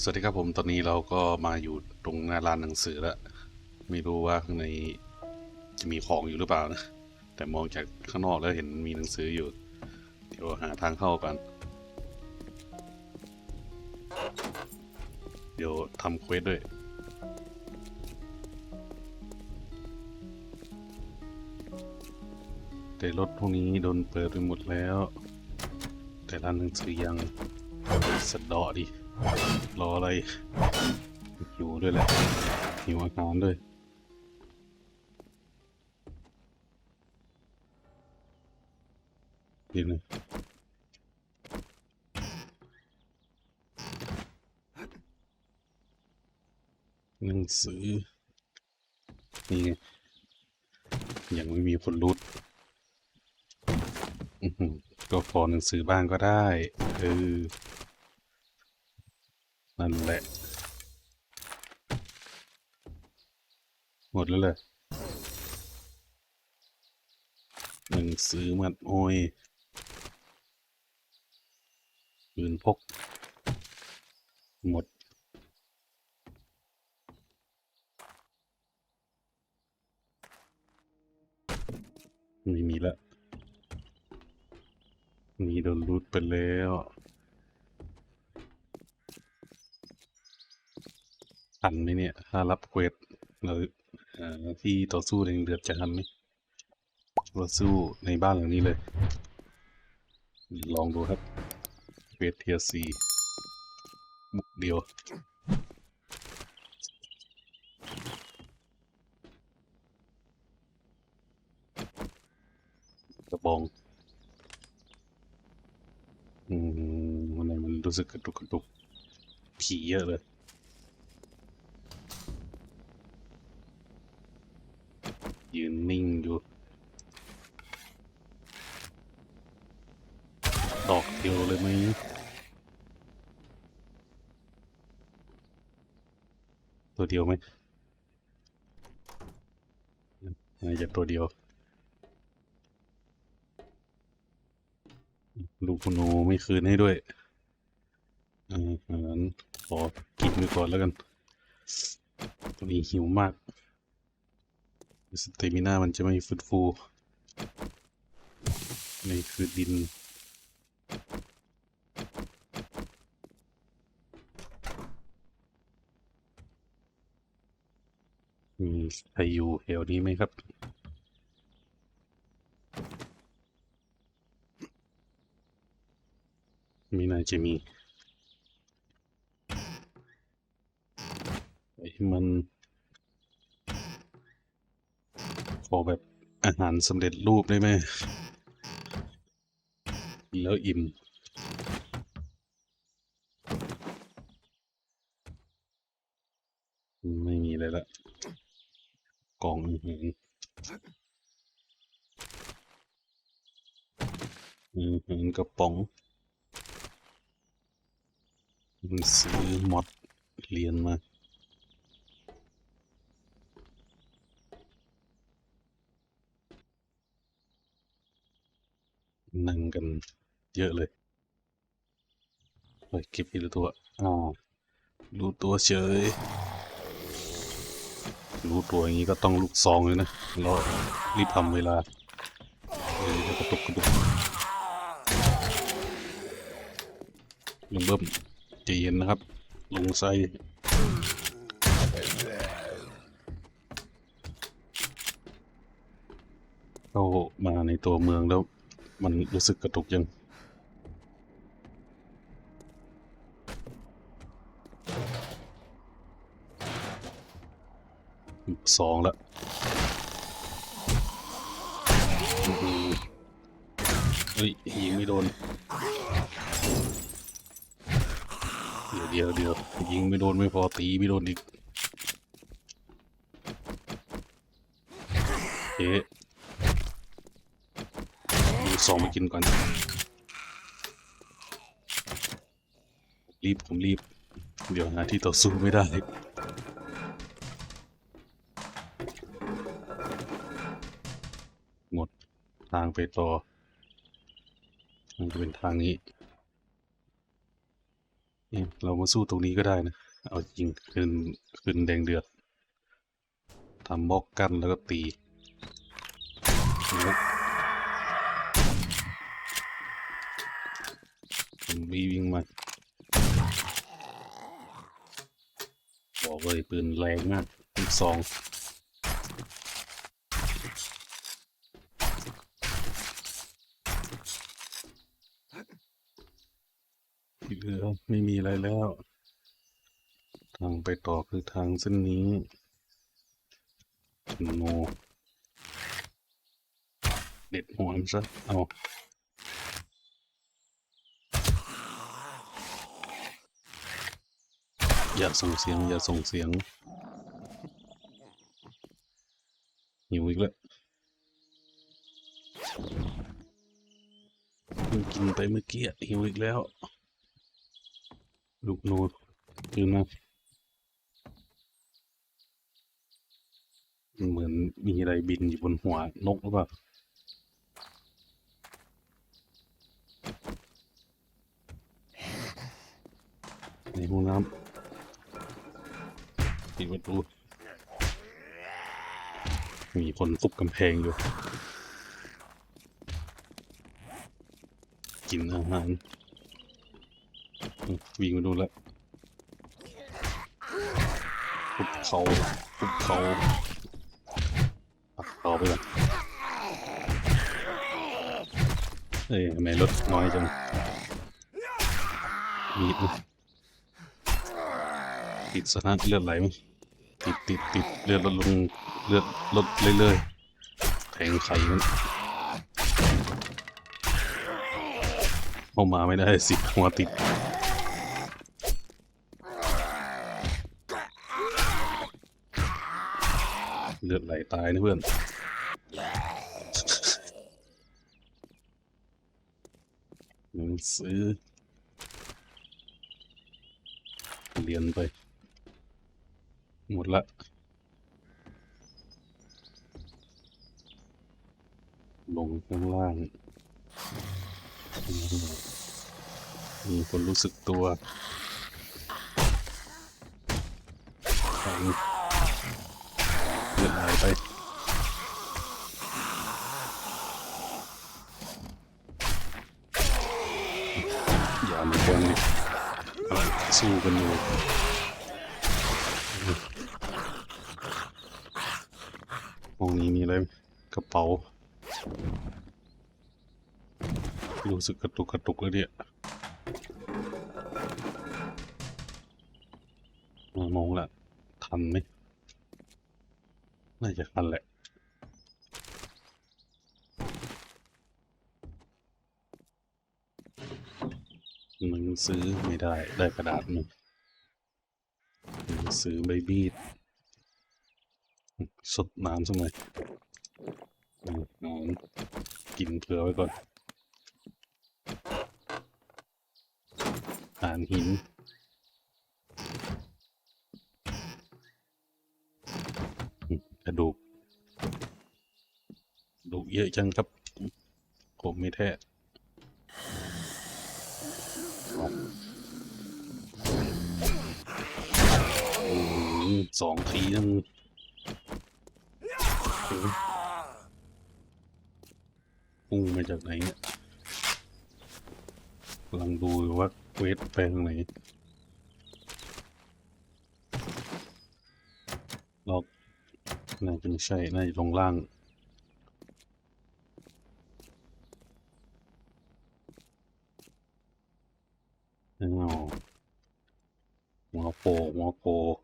สวัสดีครับผมตอนนี้เราก็มาอยู่ตรงหน้าร้านหนังสือแล้ว ไม่รู้ว่าข้างในจะมีของอยู่หรือเปล่านะ แต่มองจากข้างนอกแล้วเห็นมีหนังสืออยู่ เดี๋ยวหาทางเข้ากัน เดี๋ยวทำเควสด้วยแต่รถพวกนี้โดนเปิดไปหมดแล้ว แต่ร้านหนังสือยังสะดาะดิ รออะไรหิวด้วยแหละหิวอาหารด้วยนี่นะหนังสือ นี่ไงยังไม่มีคนรุดก็พอหนังสือบ้างก็ได้ เออ นั่นแหละ หมดแล้วเลยหนังสือมัดโอยปืนพก หมดไม่มีละนี่โดนรูดไปแล้ว ทันไหมเนี่ยถ้ารับเควสเราเอ่อที่ต่อสู้ในเดือดจะทันไหมเราสู้ในบ้านหลังนี้เลย ลองดูครับเควสเทียซีบุกเดียวกระบอง อืมมันอะไรมันรู้สึกกระตุกกระตุกผีเยอะเลยนนิ่งอยู่ ดอกเดียวเลยไหม ตัว เดียวไหมน่าจะตัวเดียว ลูกคุณโนไม่คืนให้ด้วยอาหารขอกินไปก่อนแล้วกัน ตัวนี้หิวมากสเตมิน่ามันจะไม่ฟื้นฟูนี่คือดิน มีใครอยู่แถวนี้ไหมครับ ไม่น่าจะมีไอ้มันขอแบบอาหารสำเร็จรูปได้ไหมแล้วอิ่มมีเลยละกล่องอาหารอาหาร กระป๋องมันซื้อมอดเรียนมานั่งกันเยอะเลยไปเก็บทีละตัวอ้าวรู้ตัวเฉย รู้ตัวอย่างนี้ก็ต้องลูกซองเลยนะรอรีบทำเวลาเออกระตุกกระตุก ลุงเบิ้มใจเย็นนะครับ ลงไซเข้ามาในตัวเมืองแล้ว มันรู้สึกกระตุกยังสองละเฮ้ยยิงไม่โดน เดี๋ยวเดี๋ยวยิงไม่โดนไม่พอตีไม่โดนอีกเอ๊ะสองมากินก่อน รีบผมรีบ เดี๋ยวหาที่ต่อสู้ไม่ได้หมดทางไปต่อมันจะเป็นทางนี้ นี่เรามาสู้ตรงนี้ก็ได้นะ เอาจริงขึ้นขึ้นแดงเดือดทำบล็อกกันแล้วก็ตีผมบีวิ่งมาบอกเลยปืนแรงมากลูกซอง ที่เหลือไม่มีอะไรแล้ว ทางไปต่อคือทางเส้นนี้โนเด็ดหัวมันซะเอาอย่าส่งเสียง อย่าส่งเสียงหิวอีกแล้วกินไปเมื่อกี้หิวอีกแล้ว ลูกโนยืนมาเหมือนมีอะไรบินอยู่บนหัวนกหรือเปล่าในห้องน้ำปิดประตูมีคนทุบกำแพงอยู่ กินอาหาร วิ่งมาดูแล้วทุบเขาทุบเขาปักเขาไปก่อนเอ้ยทำไมรถน้อยจังมีดติดสถานเลือดไหลมั้ยติดติดติดเลือดลดลงเลือดลดเรื่อยๆแทงไข่มันเข้ามาไม่ได้สิหัวติด เลือดไหล ตายนะเพื่อนหนังสือเรียนไป หมดละลงข้างล่าง มีคนรู้สึกตัวแท เดไหลไปอย่ามาควนดิกำลังสู้กันอยู่ห้องนี้มีอะไรกระเป๋า รู้สึกกระตุกกระตุกเลยเนี่ยมามองละทันไหม น่าจะทันแหละหนังสือไม่ได้ ได้กระดาษหนึ่งหนังสือใบมีดสดน้ำสักหน่อยอืมน้ำกินเผื่อไว้ก่อน อ่านหิน อืม กระดูกดูเยอะจังครับ ผมไม่แท้สองทีนั่งพุ่งมาจากไหนเนี่ยกำลังดูว่าเวทไปทางไหนลอก น่าจะไม่ใช่ น่าจะลงล่างอ้าหัวโปกหัวโปก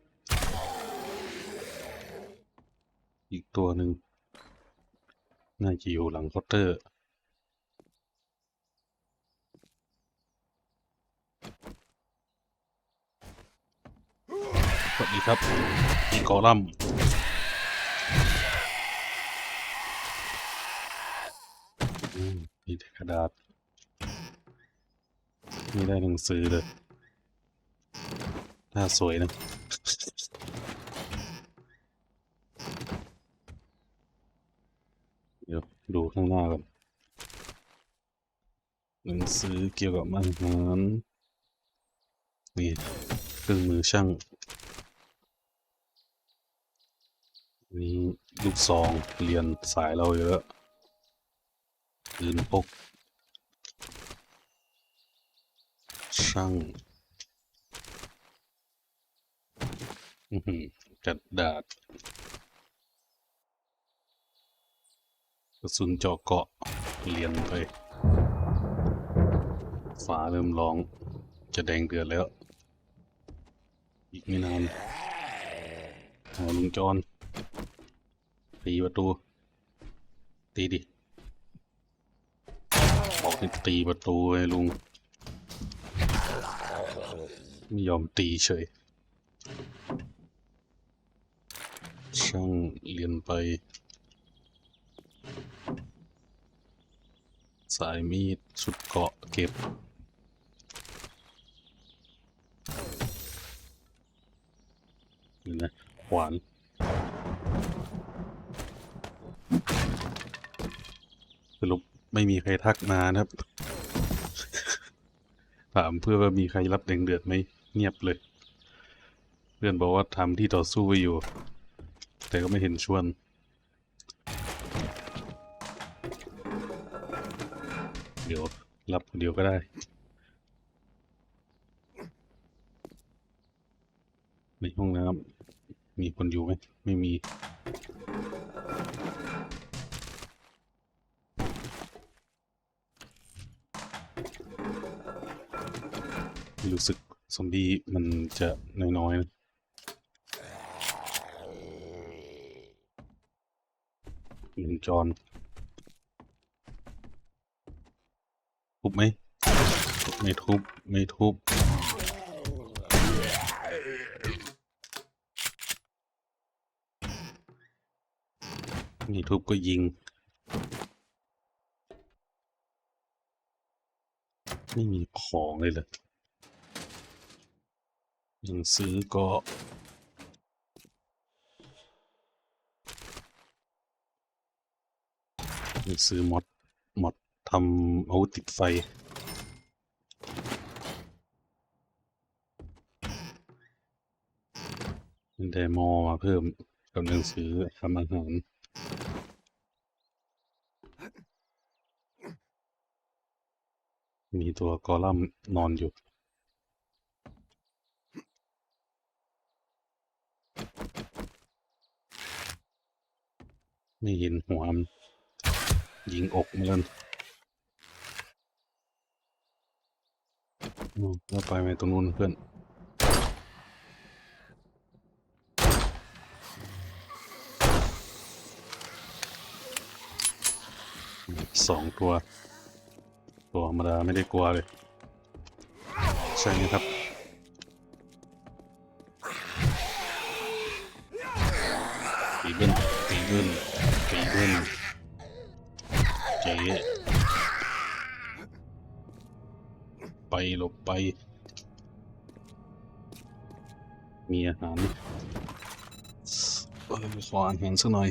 อีกตัวหนึ่ง น่าจะอยู่หลังเคาน์เตอร์สวัสดีครับอีกอลัมน์อื มีแต่กระดาษไม่ได้หนังสือเลยหน้าสวยนะเดี๋ยวดูข้างหน้าก่อนหนังสือเกี่ยวกับอาหารนี่เครื่องมือช่างนี่ลูกซองเรียนสายเราเยอะ ปืนพก ช่างอื้อหือกระดาษกระสุนเจาะเกาะเรียนไปฝาเริ่มร้อง จะแดงเดือดแล้ว อีกไม่นานเอาลุงจอนตีประตู ตีดิ ตีประตูไอ้ลุง ไม่ยอมตีเฉย ช่างเรียนไป สายมีดสุดเกาะเก็บนี่นะขวานสรุป ไม่มีใครทักมานะครับ ถามเพื่อว่ามีใครรับแดงเดือดไหมเงียบเลย เพื่อนบอกว่าทำที่ต่อสู้ไว้อยู่ แต่ก็ไม่เห็นชวนเดี๋ยวรับคนเดียวก็ได้ในห้องน้ำมีคนอยู่ไหมไม่มี รู้สึกซอมบี้มันจะน้อยๆนะลุงจอนทุบไหมไม่ทุบ ไม่ทุบนี่ทุบก็ยิง ไม่มีของเลยเลย หนังสือก็หนังสือมอดมอดทำอาวุธติดไฟเดโมมาเพิ่มกับหนังสือทำอาหารมีตัวกอลัมน์นอนอยู่ ไม่เห็นหัวมันยิงอกมาแล้วอ๋อแล้วไปไหมตรงนู้นเพื่อนสองตัว ตัวธรรมดาไม่ได้กลัวเลย ใช่ไหมครับ ไป มีอาหารเออขออาหารสักหน่อย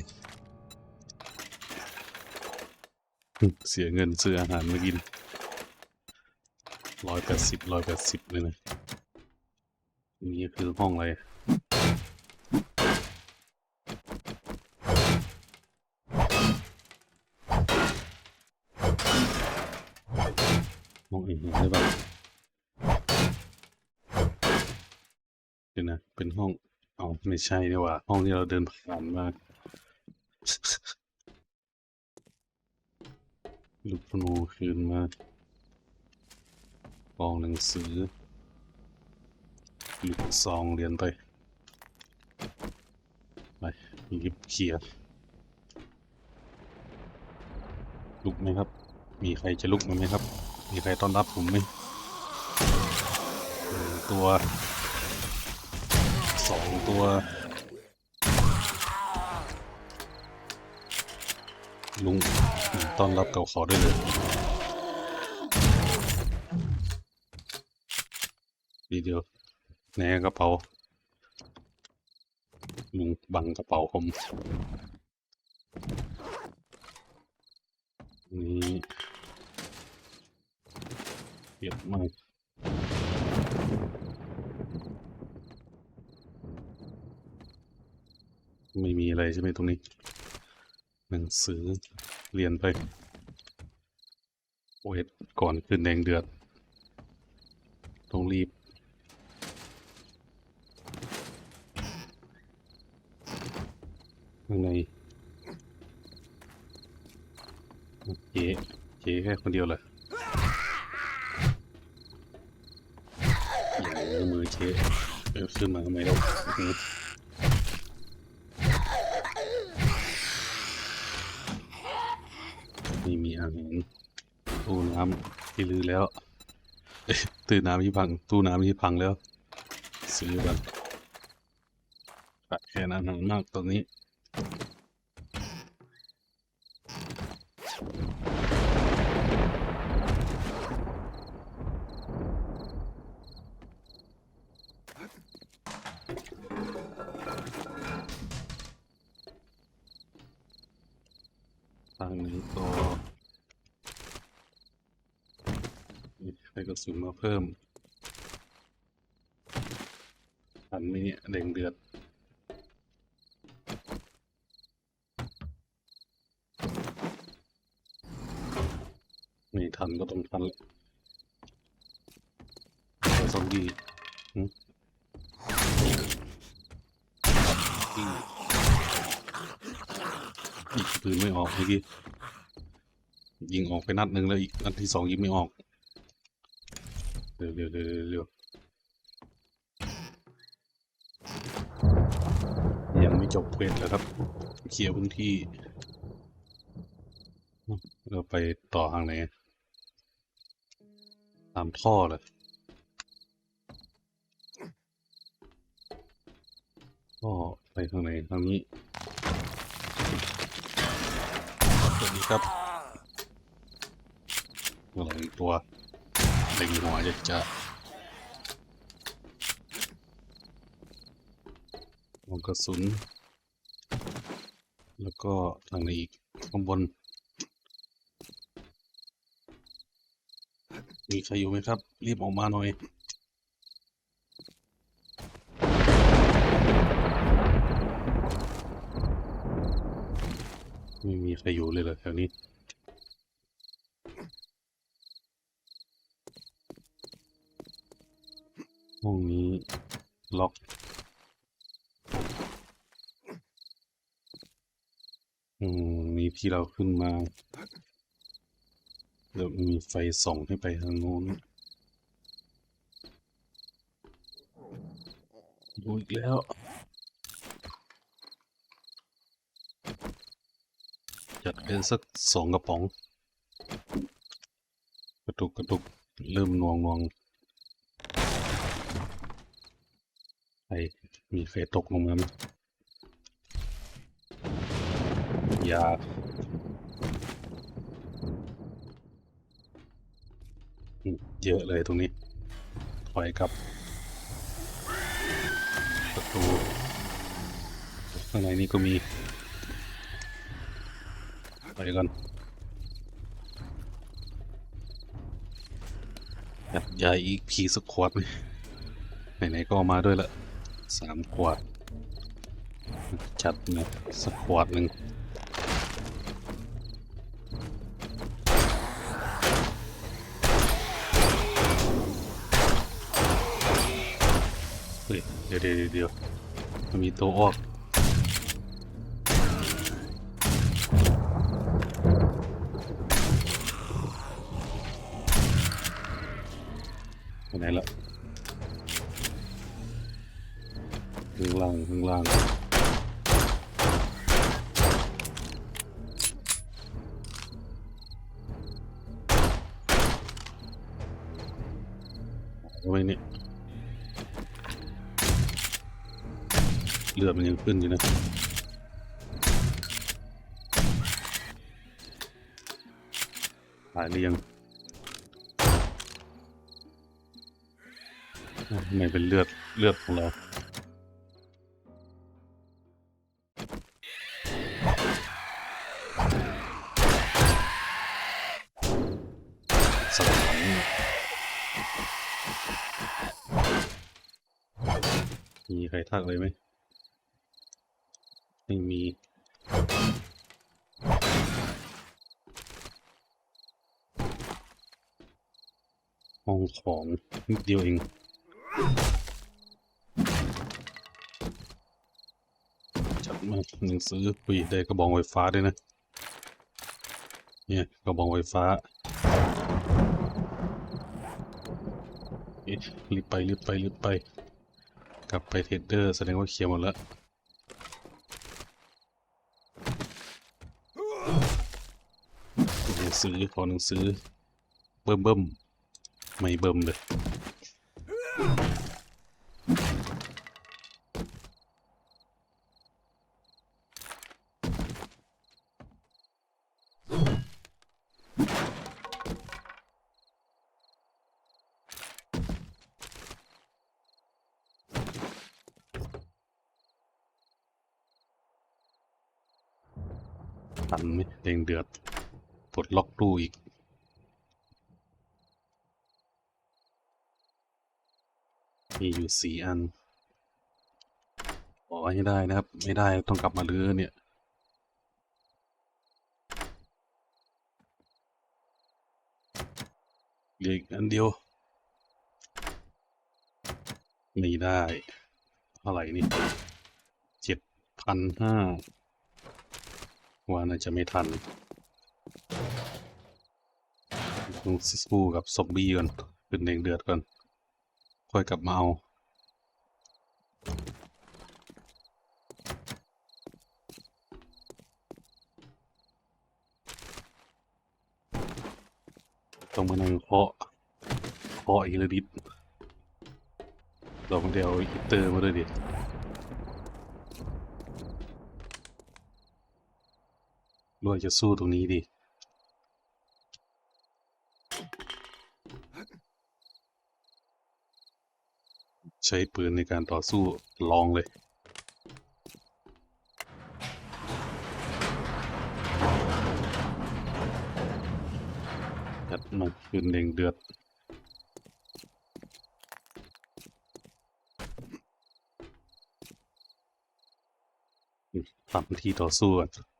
เสียเงินซื้ออาหารมากินร้อยแปดสิบร้อยแปดสิบเลยนะนี่คือห้องอะไร ห้องอาหารหรือเปล่า เป็นห้องเอาไม่ใช่นี่หว่า ห้องที่เราเดินผ่านมาลูกธนูคืนมากองหนังสือลูกซองเรียนไป ไปรีบเคลียร์ลุกไหมครับ มีใครจะลุกมาไหมครับ มีใครต้อนรับผมไหมตัว สองตัวลุงต้อนรับเก่าขอได้เลยดีเดียวแหนกระเป๋า ลุงบังกระเป๋าผมนี่เปียกมา ไม่มีอะไรใช่ไหมตรงนี้ หนังสือเรียนไปโอ้ยก่อนขึ้นแดงเดือด ต้องรีบ ข้างในเจ๊เจ๊แค่คนเดียวเหรอย่างมือเจ๊เออขึ้นมาทำไมเราอืมไม่มีอาหารตู้ น้ำที่ลือแล้วตื่นน้ำที่พัง ตู้น้ำที่พังแล้วซื้อกันแค่นั้นมากตอนนี้ ทางนี้ก็มีใครกระ สุนมาเพิ่มทันไหมเนี่ยแดงเดือดไม่ทันก็ต้องทันแหละแต่ซอมบี้หึอืมอีกปืนไม่ออกเมื่อกี้ยิงออกไปนัดหนึ่งแล้วอีกนัดที่สองยิงไม่ออก เร็วเร็วเร็วเร็วยังไม่จบเควสแล้วครับ เคลียร์พื้นที่ เราไปต่อทางไหนตามท่อเลยท่อไปทางไหนทางนี้ สวัสดีครับอะไรตัว เล็งหัวจะจะลงกระสุน แล้วก็ทางไหนอีกข้างบน มีใครอยู่ไหมครับ รีบออกมาหน่อยไม่มีใครอยู่เลยเหรอแถวนี้ ห้องนี้ ล็อก อืมมีที่เราขึ้นมาเดี๋ยวมีไฟส่องให้ไปทางโน้นดูอีกแล้วจัดเป็นสักสองกระป๋อง กระตุกกระตุกเริ่มนวงนวง ใครมีใครตกลงมาไหมอยาเยอะเลยตรงนี้ ถอยกลับประตูข้างในนี้ก็มีไปก่อนจัดใหญ่อีกพีสักขวดไหมไหนๆก็มาด้วยละ สามขวด จัดหนะสักขวดหนึ่งเฮ้ยเดี๋ยวเดี๋ยวเดี๋ยวมันมีตัวออกไหนละ ข้างล่างข้างล่างเอาไว้เนี่ยเลือดมันยังขึ้นอยู่นะตายหรือยังอะไม่เป็นเลือดเลือดของเรา ทักเลยไหมไม่มีห้องของนิดเดียวเองจัดมาหนังสือปุยได้กระบองไฟฟ้าด้วยนะ เนี่ยกระบองไฟฟ้าเอ๊ะรีบไปรีบไปรีบไป กลับไปเทรดเดอร์แสดงว่าเคลียร์หมดแล้วหนังสือขอหนังสือเบิ่มเบิ่มไม่เบิ่มเลย ทันไหมแดงเดือดปลดล็อกตู้อีก มีอยู่สี่อันขอให้ได้นะครับ ไม่ได้ต้องกลับมาลื้อเนี่ยเหลืออีกอันเดียว ไม่ได้เท่าไหร่นี่เจ็ดพันห้า ว่าน่าจะไม่ทันต้องสู้กับซอมบี้ก่อนเป็นแดงเดือดก่อน ค่อยกลับมาเอาต้องมานั่งเคาะเคาะอีกระดิดเราไม่ได้เอาฮีเตอร์มาด้วยดิ ด้วยจะสู้ตรงนี้ดิใช้ปืนในการต่อสู้ลองเลย จัดมาปืนเด้งเดือดปรับที่ต่อสู้ก่อน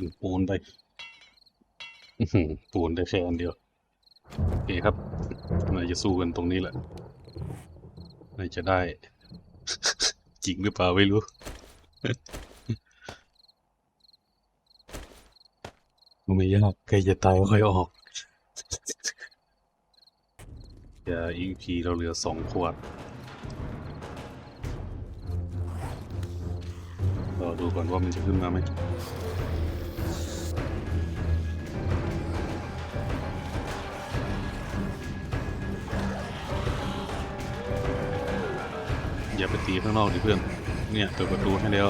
เป็นปูนได้ปูนได้แค่อันเดียวโอเคครับน่าจะสู้กันตรงนี้แหละน่าจะได้ จริงหรือเปล่าไม่รู้ ไม่ยากใครจะตายก็ค่อยออกอย่าอีพีเราเหลือสองขวดรอดูก่อนว่ามันจะขึ้นมาไหม อย่าไปตีข้างนอกดิเพื่อน เนี่ยเปิดประตูให้แล้ว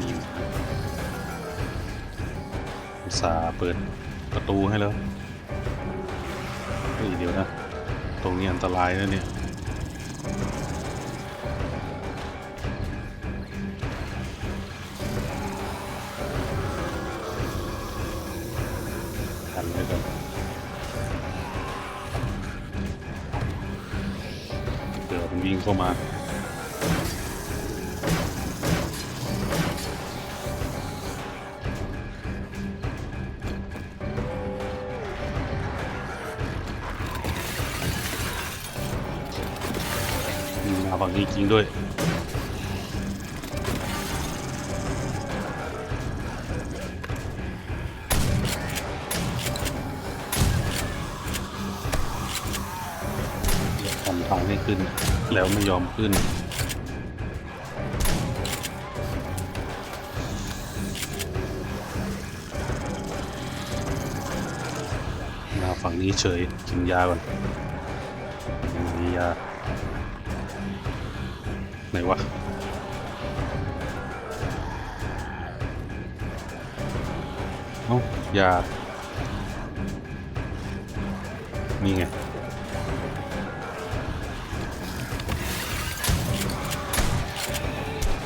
นี่อุตส่าห์เปิดประตูให้แล้วเฮ้ยเดี๋ยวนะ ตรงนี้อันตรายนะเนี่ย ริงด้วย ทำทางให้ขึ้น แล้วไม่ยอมขึ้นมาฝั่งนี้เฉยกินยาก่อนมียา ไหนวะเอ้าอย่านี่ไง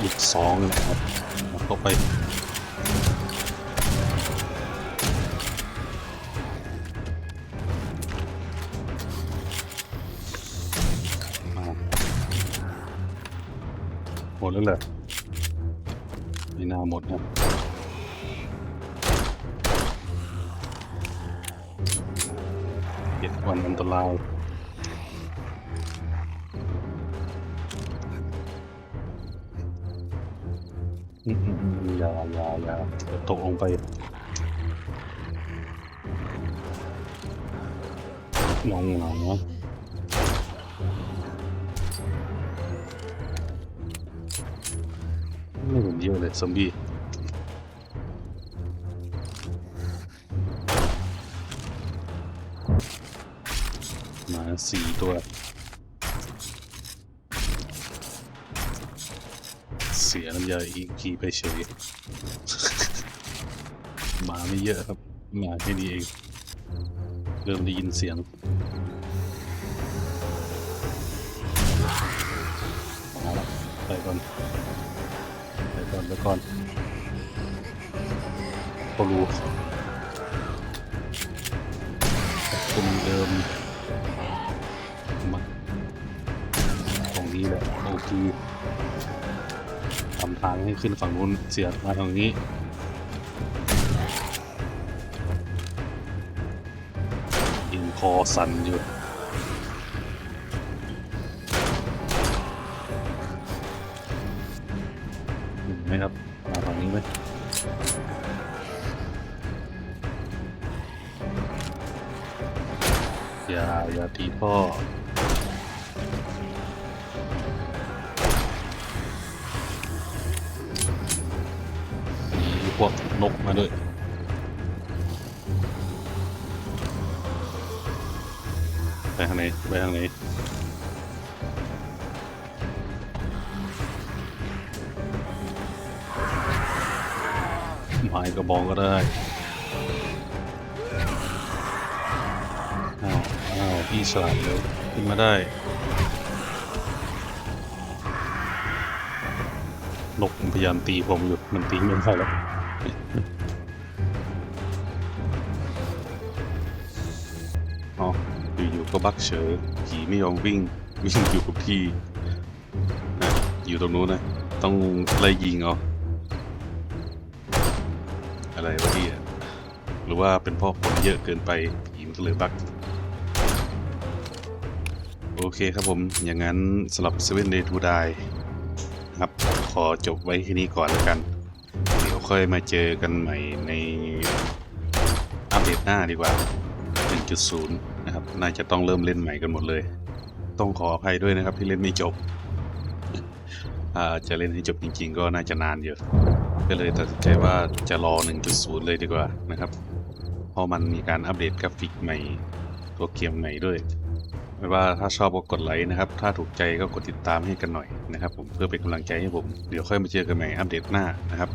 อีกสองนะครับเอาเข้าไป มดแล้วเหรอไม่น่าหมดนะเจ็ดวันอันตรายอย่าอย่าอย่าตกลงไปมองหลังนะ ซอมบี้มาสี่ตัวเสียน้ำยาอีกทีไปเฉยมาไม่เยอะครับมาแค่นี้เอง เริ่มได้ยินเสียงไปก่อน ไปก่อนไปก่อนก็รู้คุมเดิมมาตรงนี้แหละโอเคทำทางให้ขึ้นฝั่งนู้นเสียมาทางนี้ยิงคอสั่นอยู่ วกนกมาด้วยไปทางไหนไปทางไหนไม้กระบองก็ได้อ้าวอ้าวพี่ฉลาดเลยขึ้นมาได้ นกพยายามตีผมอยู่ มันตีไม่ได้แล้ว บักเฉยผีไม่ยอมวิ่งวิ่งอยู่กับที่นะอยู่ตรงนู้นนะ ต้องไล่ยิงเอาอะไรวะเนี่ยหรือว่าเป็นเพ่อคนเยอะเกินไปผีมันก็เลยบักโอเคครับผม อย่างนั้นสำหรับ Seven Day to Die ครับ ขอจบไว้แค่นี้ก่อนแล้วกัน เดี๋ยวค่อยมาเจอกันใหม่ในอัปเดตหน้าดีกว่า 1.0 น่าจะต้องเริ่มเล่นใหม่กันหมดเลย ต้องขออภัยด้วยนะครับที่เล่นไม่จบอาจะเล่นให้จบจริง ๆ ก็น่าจะนานอยู่ก็เลยตัดสินใจว่าจะรอ 1.0 เลยดีกว่านะครับ เพราะมันมีการอัปเดตกราฟิกใหม่ ตัวเกมใหม่ด้วย ไม่ว่าถ้าชอบก็กดไลค์นะครับ ถ้าถูกใจก็กดติดตามให้กันหน่อยนะครับ ผมเพื่อเป็นกำลังใจให้ผม เดี๋ยวค่อยมาเจอกันใหม่อัปเดตหน้านะครับ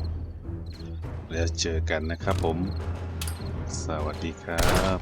1.0 แล้วเจอกันนะครับผม สวัสดีครับ